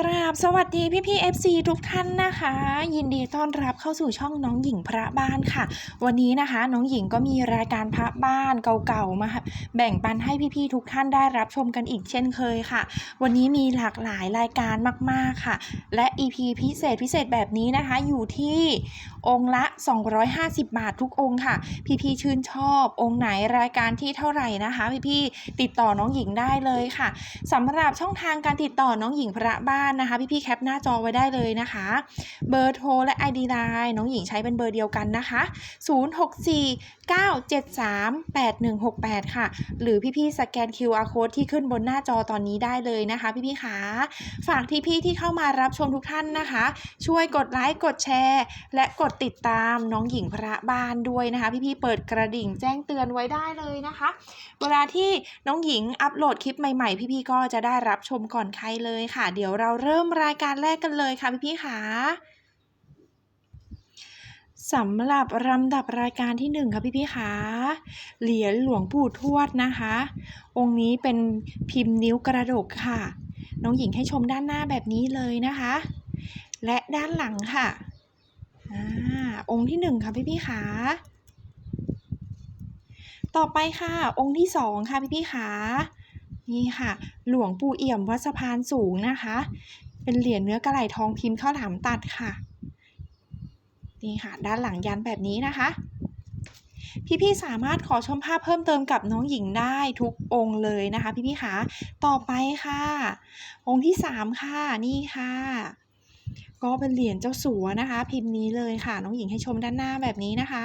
กราบสวัสดีพี่พี่ๆ FC ทุกท่านนะคะ ยินดีต้อนรับเข้าสู่ช่องน้องหญิงพระบ้านค่ะ วันนี้นะคะน้องหญิงก็มีรายการพระบ้านเก่าๆมาแบ่งปันให้พี่พี่ทุกท่านได้รับชมกันอีกเช่นเคยค่ะ วันนี้มีหลากหลายรายการมากๆค่ะ และ EP พิเศษพิเศษแบบนี้นะคะอยู่ที่องค์ละ 250 บาททุกองค์ค่ะ พี่พี่ชื่นชอบองค์ไหนรายการที่เท่าไหร่นะคะ พี่พี่ติดต่อน้องหญิงได้เลยค่ะสำหรับช่องทางการติดต่อน้องหญิงพระบ้านนะคะพี่ๆแคปหน้าจอไว้ได้เลยนะคะ เบอร์โทรและ ID ไลน์น้องหญิงใช้เป็นเบอร์เดียวกันนะคะ 064 973 8168 ค่ะ หรือพี่ๆสแกน QR code ที่ขึ้นบนหน้าจอตอนนี้ได้เลยนะคะ พี่ๆขาฝากที่พี่ๆที่เข้ามารับชมทุกท่านนะคะ ช่วยกดไลค์กดแชร์ และกดติดตามน้องหญิงพระบ้านด้วยนะคะ พี่ๆเปิดกระดิ่งแจ้งเตือนไว้ได้เลยนะคะ เวลาที่น้องหญิงอัปโหลดคลิปใหม่ๆ พี่ๆก็จะได้รับชมก่อนใครเลยค่ะ เดี๋ยวเราเริ่มรายการแรกกันเลยค่ะพี่ๆค่ะสำหรับลำดับรายการที่หนึ่งค่ะพี่ๆค่ะเหรียญหลวงปู่ทวดนะคะ องค์นี้เป็นพิมพ์นิ้วกระดกค่ะ น้องหญิงให้ชมด้านหน้าแบบนี้เลยนะคะ และด้านหลังค่ะอ่าองค์ที่หนึ่งค่ะพี่ๆค่ะต่อไปค่ะ องค์ที่สองค่ะพี่พี่ขา นี่ค่ะ หลวงปู่เอี่ยมวัดสะพานสูงนะคะ เป็นเหรียญเนื้อกระไหลทองพิมพ์ข้าวหลามตัดค่ะ นี่ค่ะ ด้านหลังยันแบบนี้นะคะ พี่ๆสามารถขอชมภาพเพิ่มเติมกับน้องหญิงได้ทุกองค์เลยนะคะ พี่ๆขาต่อไปค่ะ องค์ที่สามค่ะนี่ค่ะก็เป็นเหรียญเจ้าสัวนะคะ พิมพ์นี้เลยค่ะ น้องหญิงให้ชมด้านหน้าแบบนี้นะคะ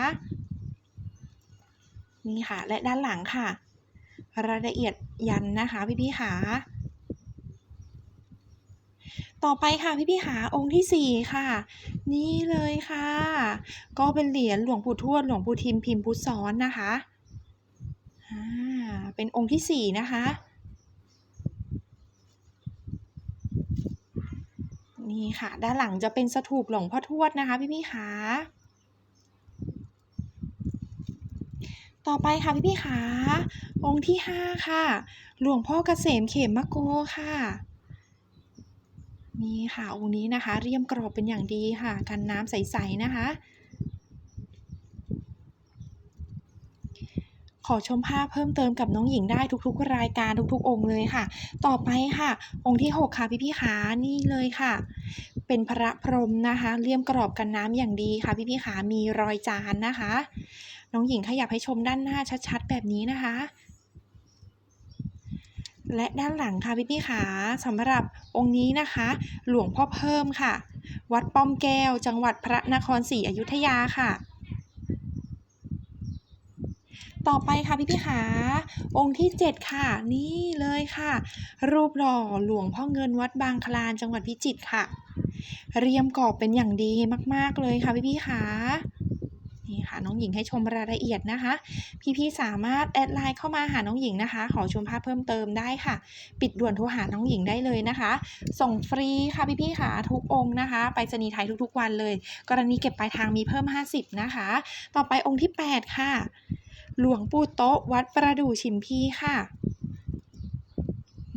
นี่ค่ะ และด้านหลังค่ะ รายละเอียดยันนะคะพี่พี่ๆขาต่อไปค่ะพี่พี่ๆขาองค์ที่สี่ค่ะ นี่เลยค่ะ ก็เป็นเหรียญหลวงปู่ทวดหลวงปู่ทิมพิมพ์พุทธซ้อนนะคะอ่าเป็นองค์ที่สี่นะคะ นี่ค่ะ ด้านหลังจะเป็นสถูปหลวงพ่อทวดนะคะพี่พี่ๆขา ต่อไปค่ะพี่พี่ขาองค์ที่ห้าค่ะ หลวงพ่อเกษมเขมมะโกค่ะ นี่ค่ะองค์นี้นะคะ เรียมกรอบเป็นอย่างดีค่ะ กันน้ำใสๆนะคะ ขอชมภาพเพิ่มเติมกับน้องหญิงได้ทุกๆ รายการทุกๆ องค์เลยค่ะ ต่อไปค่ะ องค์ที่ 6 ค่ะพี่พี่ขานี่เลยค่ะ เป็นพระพรหมนะคะ เลี่ยมกรอบกันน้ำอย่างดีค่ะพี่พี่ๆขามีรอยจานนะคะ น้องหญิงขยับให้ชมด้านหน้าชัดๆ แบบนี้นะคะ และด้านหลังค่ะพี่พี่ๆขาสำหรับองค์นี้นะคะ หลวงพ่อเพิ่มค่ะ วัดป้อมแก้ว จังหวัดพระนครศรีอยุธยาค่ะต่อไปค่ะพี่พี่ขาองค์ที่ 7 ค่ะ นี่เลยค่ะ รูปหล่อหลวงพ่อเงินวัดบางคลานจังหวัดพิจิตรค่ะ เรียมกรอบเป็นอย่างดีมากๆเลยค่ะพี่พี่ขานี่ค่ะน้องหญิงให้ชมรายละเอียดนะคะ พี่ๆสามารถแอดไลน์เข้ามาหาน้องหญิงนะคะ ขอชมภาพเพิ่มเติมได้ค่ะ ปิดด่วนโทรหาน้องหญิงได้เลยนะคะ ส่งฟรีค่ะพี่ๆค่ะทุกองค์นะคะไปรษณีไทยทุกๆวันเลย กรณีเก็บปลายทางมีเพิ่ม 50 นะคะ ต่อไปองค์ที่ 8 ค่ะ หลวงปู่โต๊ะวัดประดู่ชิมพีค่ะ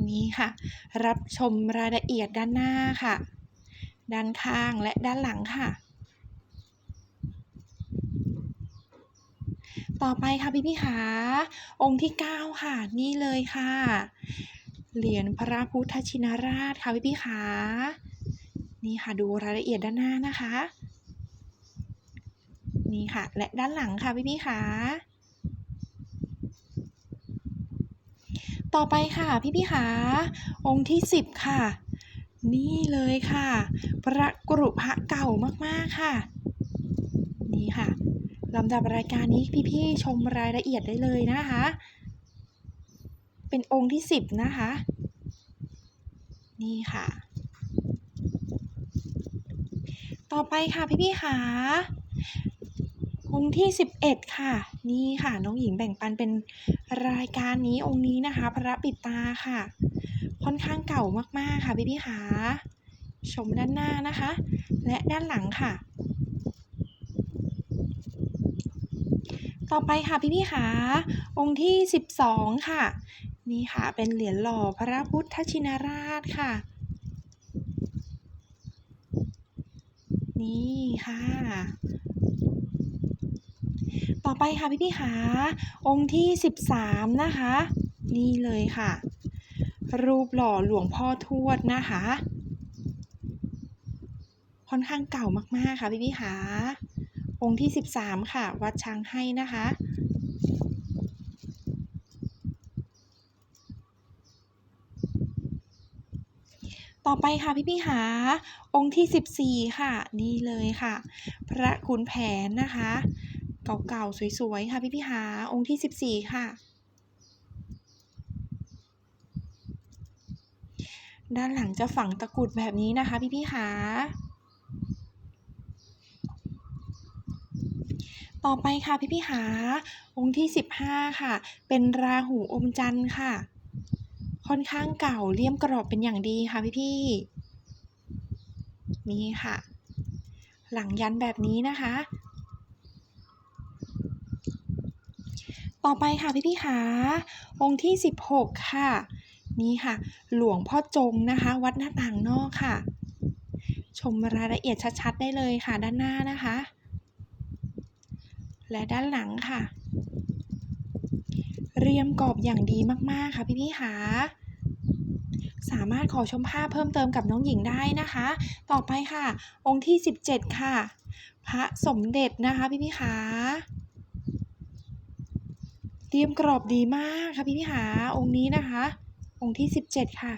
นี่ค่ะ รับชมรายละเอียดด้านหน้าค่ะ ด้านข้างและด้านหลังค่ะ ต่อไปค่ะพี่พี่ขาองค์ที่ 9 ค่ะ นี่เลยค่ะ เหรียญพระพุทธชินราชค่ะพี่พี่ขานี่ค่ะดูรายละเอียดด้านหน้านะคะ นี่ค่ะ และด้านหลังค่ะพี่พี่ขาต่อไปค่ะพี่พี่ขาองค์ที่ 10 ค่ะ นี่เลยค่ะ พระกรุพระเก่ามากๆค่ะ นี่ค่ะลำดับรายการนี้พี่ๆชมรายละเอียดได้เลยนะคะ เป็นองค์ที่10นะคะ นี่ค่ะ ต่อไปค่ะพี่ๆค่ะองค์ที่ 11 ค่ะ นี่ค่ะน้องหญิงแบ่งปันเป็นรายการนี้องค์นี้นะคะ พระปิดตาค่ะ ค่อนข้างเก่ามากๆค่ะพี่ๆค่ะชมด้านหน้านะคะ และด้านหลังค่ะ ต่อไปค่ะพี่พี่ๆค่ะองค์ที่ 12 ค่ะ นี่ค่ะเป็นเหรียญหล่อพระพุทธชินราชค่ะ นี่ค่ะต่อไปค่ะพี่ๆค่ะองค์ที่ 13 นะคะ นี่เลยค่ะ รูปหล่อหลวงพ่อทวดนะคะ ค่อนข้างเก่ามากๆค่ะพี่ๆค่ะองค์ที่ 13 ค่ะ วัดช้างให้นะคะ ต่อไปค่ะพี่พี่ๆค่ะองค์ที่ 14 ค่ะ นี่เลยค่ะ พระขุนแผนนะคะ เก่าๆ สวยๆ ค่ะพี่พี่ๆค่ะองค์ที่ 14 ค่ะ ด้านหลังจะฝังตะกรุดแบบนี้นะคะ พี่พี่ๆค่ะต่อไปค่ะพี่พี่ๆค่ะองค์ที่ 15 ค่ะ เป็นราหูอมจันทร์ค่ะ ค่อนข้างเก่าเลี่ยมกรอบเป็นอย่างดีค่ะพี่ๆนี่ค่ะ หลังยันแบบนี้นะคะ ต่อไปค่ะพี่ๆค่ะองค์ที่ 16 ค่ะ นี่ค่ะ หลวงพ่อจงนะคะ วัดหน้าต่างนอกค่ะ ชมรายละเอียดชัดๆได้เลยค่ะด้านหน้านะคะ และด้านหลังค่ะ เรียมกรอบอย่างดีมากๆค่ะพี่ๆค่ะสามารถขอชมภาพเพิ่มเติมกับน้องหญิงได้นะคะ ต่อไปค่ะ องค์ที่ 17 ค่ะ พระสมเด็จนะคะพี่ๆค่ะเตรียมกรอบดีมากค่ะพี่ๆค่ะองค์นี้นะคะ องค์ที่ 17 ค่ะ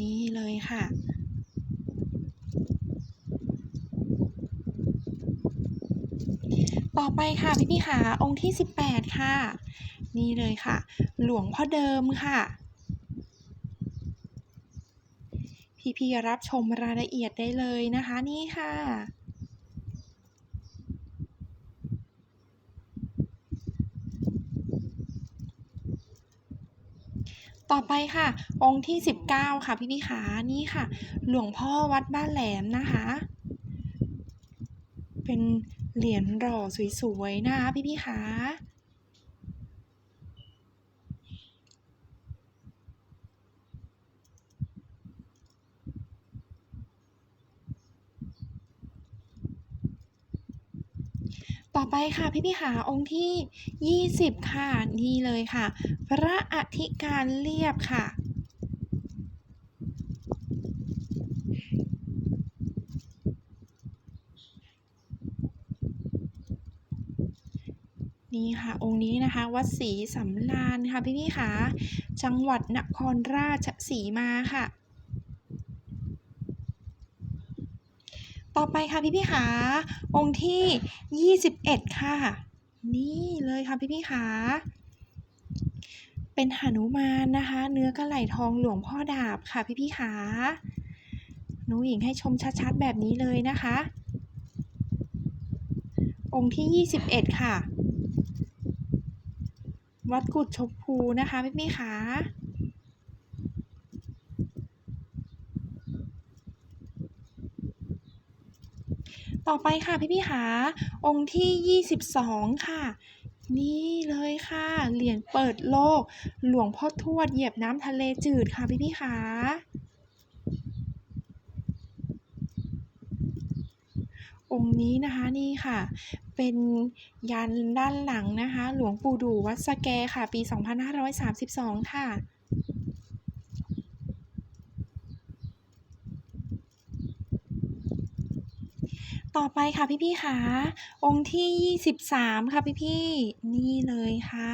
นี่เลยค่ะ ต่อไปค่ะพี่พี่ๆค่ะองค์ที่ 18 ค่ะ นี่เลยค่ะ หลวงพ่อเดิมค่ะพี่พี่ๆรับชมรายละเอียดได้เลยนะคะนี่ค่ะ ต่อไปค่ะ องค์ที่ 19 ค่ะพี่พี่ขานี่ค่ะ หลวงพ่อวัดบ้านแหลมนะคะ เป็นเหรียญหล่อสวยๆนะคะพี่พี่ขาต่อ ไปค่ะพี่พี่ขาองค์ที่ 20 ค่ะ นี่เลยค่ะ พระอธิการเรียบค่ะ นี่ค่ะ องค์นี้นะคะ วัดศรีสำราญค่ะพี่พี่ๆค่ะจังหวัดนครราชสีมาค่ะ ต่อไปค่ะพี่พี่ๆค่ะองค์ที่ 21 ค่ะ นี่เลยค่ะพี่พี่ๆค่ะเป็นหนุมานนะคะ เนื้อกระไหลทองหลวงพ่อดาบค่ะพี่พี่ๆค่ะหนูหญิงให้ชมชัดๆแบบนี้เลยนะคะ องค์ที่ 21 ค่ะ วัดกุดชมพูนะคะพี่พี่ๆค่ ต่อไปค่ะพี่พี่ๆค่ะองค์ที่ 22 ค่ะ นี่เลยค่ะ เหรียญเปิดโลก หลวงพ่อทวดเหยียบน้ำทะเลจืดค่ะพี่พี่ๆค่ะองค์นี้นะคะนี่ค่ะ เป็นยันด้านหลังนะคะ หลวงปู่ดูวัดสแกค่ะ ปี 2532 ค่ะ ต่อไปค่ะพี่พี่ๆค่ะองค์ที่ 23 ค่ะพี่พี่ๆนี่เลยค่ะ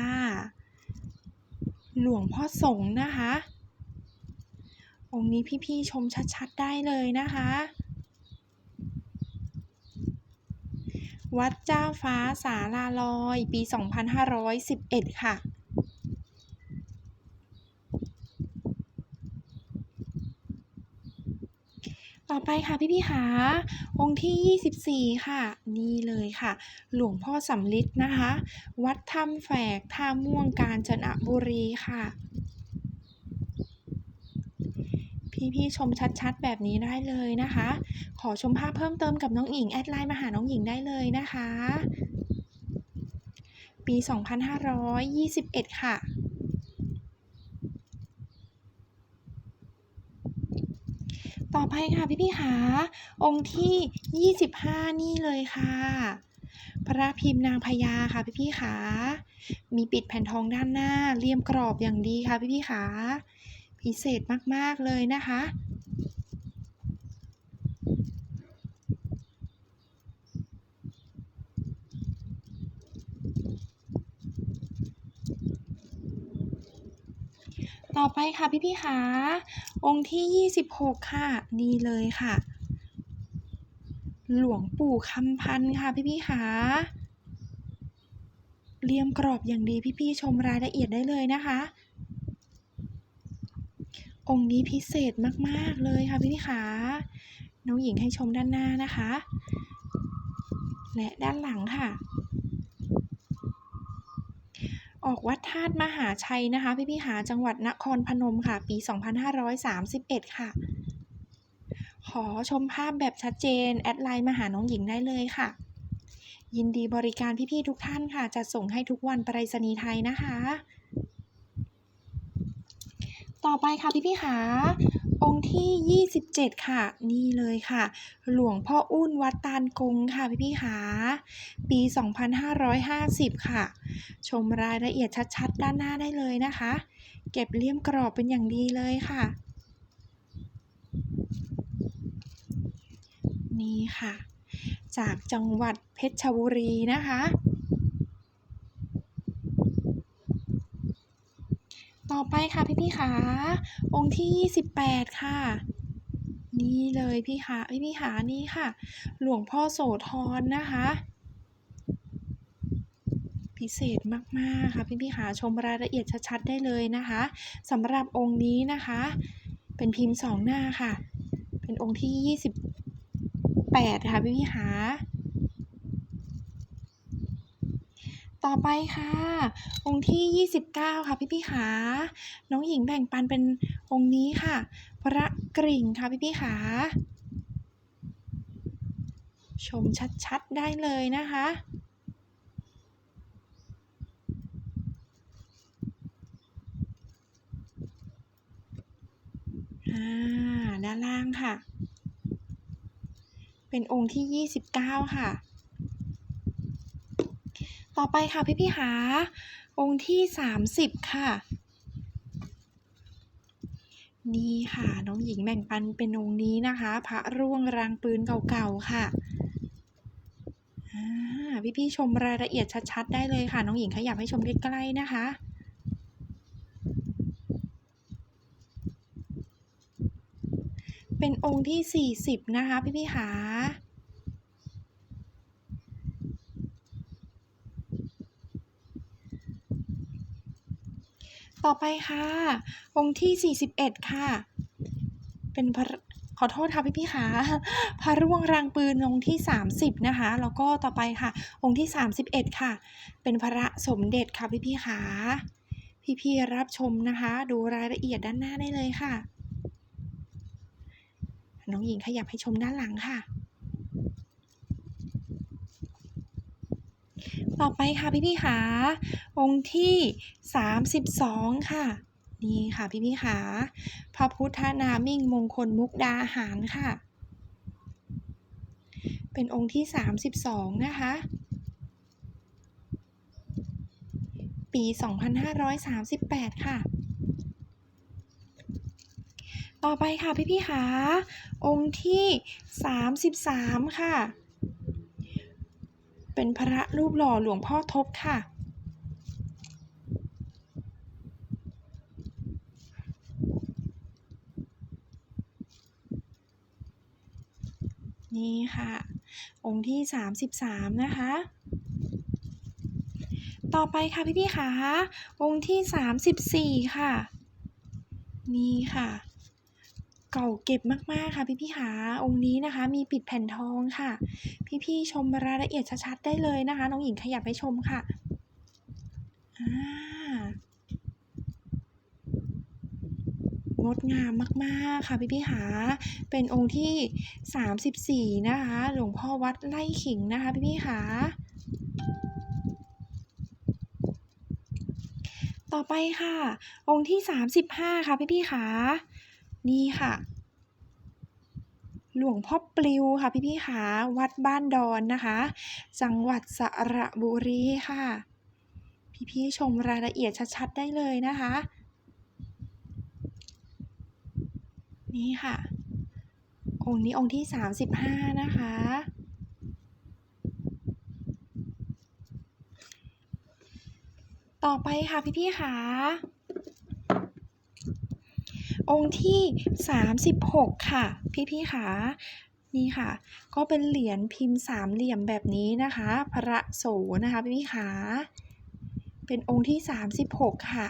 หลวงพ่อสงฆ์นะคะ องค์นี้พี่พี่ๆชมชัดๆได้เลยนะคะ วัดเจ้าฟ้าสาลาลอย ปี 2511 ค่ะ ต่อไปค่ะพี่พี่ๆค่ะองค์ที่ 24 ค่ะ นี่เลยค่ะ หลวงพ่อสำลิดนะคะ วัดถ้ำแฝกท่าม่วงกาญจนบุรีค่ะ พี่ๆชมชัดๆ แบบนี้ได้เลยนะคะ ขอชมภาพเพิ่มเติมกับน้องหญิง แอดไลน์มาหาน้องหญิงได้เลยนะคะ ปี 2521 ค่ะ ต่อไปค่ะพี่พี่ขาองค์ที่ 25 นี่เลยค่ะ พระพิมพ์นางพญาค่ะพี่พี่ขามีปิดแผ่นทองด้านหน้าเลี่ยมกรอบอย่างดีค่ะพี่พี่ขาพิเศษมากๆเลยนะคะ ต่อไปค่ะพี่ๆขาองค์ที่ 26 ค่ะ นี่เลยค่ะ หลวงปู่คำพันธ์ค่ะพี่ๆขาเลี่ยมกรอบอย่างดีพี่ๆชมรายละเอียดได้เลยนะคะ องค์นี้พิเศษมากๆเลยค่ะพี่ๆขาน้องหญิงให้ชมด้านหน้านะคะ และด้านหลังค่ะ ออกวัดธาตุมหาชัยนะคะ พี่พี่หาจังหวัดนครพนมค่ะ ปี 2531 ค่ะ ขอชมภาพแบบชัดเจน แอดไลน์มาหาน้องหญิงได้เลยค่ะ ยินดีบริการพี่พี่ทุกท่านค่ะ จะส่งให้ทุกวันไปรษณีย์ไทยนะคะ ต่อไปค่ะพี่ๆขาองค์ที่ 27 ค่ะ นี่เลยค่ะ หลวงพ่ออุ้นวัดตาลกงค่ะพี่ๆขาปี 2550 ค่ะ ชมรายละเอียดชัดๆ ด้านหน้าได้เลยนะคะ เก็บเลี่ยมกรอบเป็นอย่างดีเลยค่ะ นี่ค่ะ จากจังหวัดเพชรบุรีนะคะ ต่อไปค่ะพี่พี่ขาองค์ที่ 28 ค่ะ นี่เลยพี่ขาพี่พี่ขานี่ค่ะ หลวงพ่อโสธรนะคะ พิเศษมากๆค่ะพี่พี่ขาชมรายละเอียดชัดๆได้เลยนะคะสำหรับองค์นี้นะคะ เป็นพิมพ์สองหน้าค่ะ เป็นองค์ที่ 28 ค่ะพี่พี่ขา ต่อไปค่ะองค์ที่ 29 ค่ะพี่พี่ขาน้องหญิงแบ่งปันเป็นองค์นี้ค่ะ พระกริ่งค่ะพี่พี่ขาชมชัดๆได้เลยนะคะอ่าด้านล่างค่ะ เป็นองค์ที่ 29 ค่ะ ต่อไปค่ะพี่พี่ๆขาองค์ที่ 30 ค่ะ นี่ค่ะน้องหญิงแบ่งปันเป็นองค์นี้นะคะ พระร่วงรางปืนเก่าๆค่ะอ่พี่ชมรายละเอียดชัดๆ ได้เลยค่ะ น้องหญิงขยับให้ชมใกล้ๆนะคะเป็นองค์ที่ 40 นะคะ พี่พี่ๆขา ต่อไปค่ะ องค์ที่ 41 ค่ะ เป็นพระขอโทษค่ะพี่พี่ขาพระร่วงรางปืนองค์ที่ 30 นะคะ แล้วก็ต่อไปค่ะ องค์ที่ 31 ค่ะ เป็นพระสมเด็จค่ะพี่พี่ขาพี่พี่รับชมนะคะ ดูรายละเอียดด้านหน้าได้เลยค่ะ น้องหญิงขยับให้ชมด้านหลังค่ะ ต่อไปค่ะพี่พี่ขาองค์ที่ 32 ค่ะ นี่ค่ะพี่พี่ขาพระพุทธนามิ่งมงคลมุกดาหารค่ะ เป็นองค์ที่ 32 นะคะ ปี 2538 ค่ะต่อไปค่ะพี่พี่ๆขาองค์ที่ 33 ค่ะ เป็นพระรูปหล่อหลวงพ่อทบค่ะ นี่ค่ะ องค์ที่ 33 นะคะ ต่อไปค่ะพี่พี่ๆขาองค์ที่ 34 ค่ะ นี่ค่ะ ก่าเก็บมากๆค่ะ พี่พี่ๆขาองค์นี้นะคะ มีปิดแผ่นทองค่ะ พี่ๆชมรายละเอียดชัดๆได้เลยนะคะ น้องหญิงขยับให้ชมค่ะอ่างดงามมากๆค่ะพี่พี่ๆขาเป็นองค์ที่ 34 นะคะ หลวงพ่อวัดไร่ขิงนะคะ พี่พี่ๆขาต่อไปค่ะ องค์ที่ 35 ค่ะพี่พี่ขา นี่ค่ะ หลวงพ่อปลิวค่ะพี่ๆขาวัดบ้านดอนนะคะ จังหวัดสระบุรีค่ะ พี่ๆชมรายละเอียดชัดๆได้เลยนะคะ นี่ค่ะ องค์นี้องค์ที่ 35 นะคะต่อไปค่ะพี่ๆขา องค์ที่ 36 ค่ะ พี่ๆขานี่ค่ะ ก็เป็นเหรียญพิมพ์สามเหลี่ยมแบบนี้นะคะ พระโสนะคะพี่ๆขาเป็นองค์ที่ 36 ค่ะ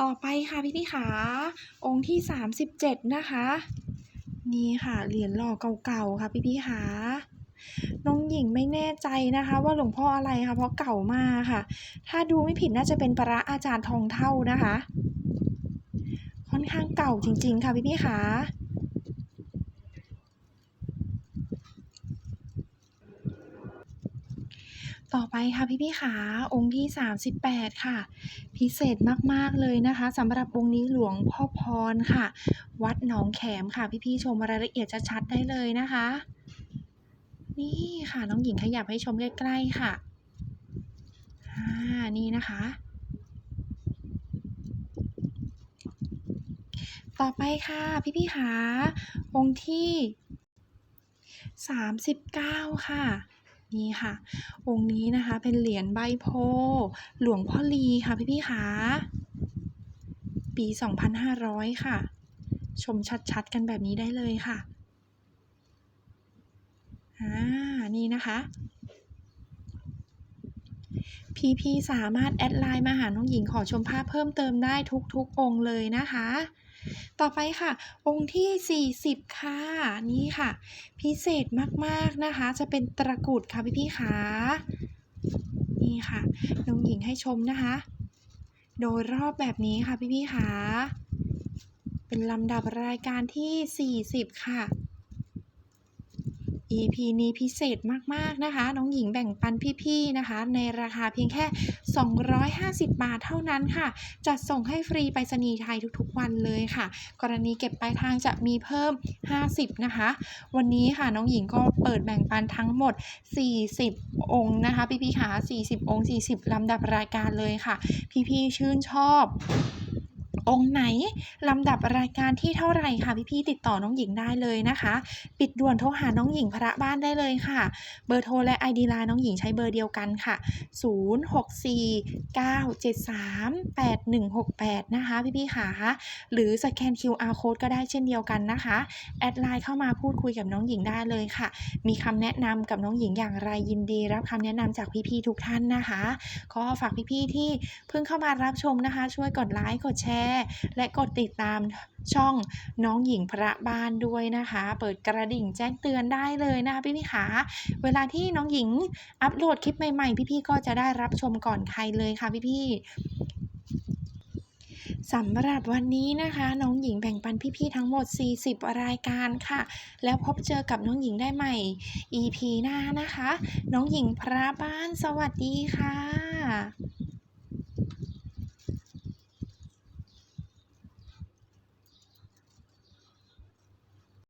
ต่อไปค่ะพี่ๆขาองค์ที่ 37 นะคะ นี่ค่ะเหรียญหล่อเก่าๆค่ะพี่พี่ขาน้องหญิงไม่แน่ใจนะคะว่าหลวงพ่ออะไรคะเพราะเก่ามากค่ะ ถ้าดูไม่ผิดน่าจะเป็นพระอาจารย์ทองเท่านะคะ ค่อนข้างเก่าจริงๆค่ะพี่พี่ขา ต่อไปค่ะพี่ๆขาองค์ที่ 38 ค่ะ พิเศษมาก ๆ เลยนะคะสำหรับองค์นี้หลวงพ่อพรค่ะ วัดหนองแขมค่ะ พี่ๆชมรายละเอียดชัดๆได้เลยนะคะ นี่ค่ะน้องหญิงขยับให้ชมใกล้ ๆ ค่ะอ่านี่นะคะ ต่อไปค่ะพี่ๆขาองค์ที่ 39 ค่ะ นี่ค่ะ องค์นี้นะคะเป็นเหรียญใบโพ หลวงพ่อลีค่ะพี่ๆขาปี 2,500 ค่ะ ชมชัดๆ กันแบบนี้ได้เลยค่ะ อ่า นี่นะคะ PP สามารถแอดไลน์มาหาน้องหญิงขอชมภาพเพิ่มเติมได้ทุกๆองค์เลยนะคะ ต่อไปค่ะ องค์ที่ 40 ค่ะ นี่ค่ะ พิเศษมากๆนะคะ จะเป็นตะกรุดค่ะพี่พี่ขานี่ค่ะน้องหญิงให้ชมนะคะ โดยรอบแบบนี้ค่ะพี่พี่ขาเป็นลำดับรายการที่ 40 ค่ะ EP นี้พิเศษมากๆนะคะ น้องหญิงแบ่งปันพี่ๆนะคะ ในราคาเพียงแค่ 250 บาทเท่านั้นค่ะ จัดส่งให้ฟรีไปรษณีย์ไทยทุกๆ วันเลยค่ะ กรณีเก็บปลายทางจะมีเพิ่ม 50 นะคะ วันนี้ค่ะน้องหญิงก็เปิดแบ่งปันทั้งหมด 40 องค์นะคะ พี่ๆค่ะ40 องค์ 40 ลำดับรายการเลยค่ะ พี่ๆชื่นชอบ องค์ไหน ลำดับรายการที่เท่าไหร่ค่ะพี่ๆติดต่อน้องหญิงได้เลยนะคะ ปิดด่วนโทรหาน้องหญิงพระบ้านได้เลยค่ะ เบอร์โทรและ ID ไลน์น้องหญิงใช้เบอร์เดียวกันค่ะ 0649738168 นะคะพี่ๆค่ะ หรือสแกน QR code ก็ได้เช่นเดียวกันนะคะ แอดไลน์เข้ามาพูดคุยกับน้องหญิงได้เลยค่ะ มีคำแนะนำกับน้องหญิงอย่างไรยินดี รับคำแนะนำจากพี่ๆทุกท่านนะคะก็ฝากพี่ๆที่เพิ่งเข้ามารับชมนะคะ ช่วยกดไลค์กดแชร์และกดติดตามช่องน้องหญิงพระบ้านด้วยนะคะ เปิดกระดิ่งแจ้งเตือนได้เลยนะคะพี่ๆค่ะเวลาที่น้องหญิงอัปโหลดคลิปใหม่ๆ พี่ๆก็จะได้รับชมก่อนใครเลยค่ะพี่ๆสำหรับวันนี้นะคะ น้องหญิงแบ่งปันพี่ๆทั้งหมด 40 รายการค่ะ แล้วพบเจอกับน้องหญิงได้ใหม่ EP หน้านะคะ น้องหญิงพระบ้านสวัสดีค่ะ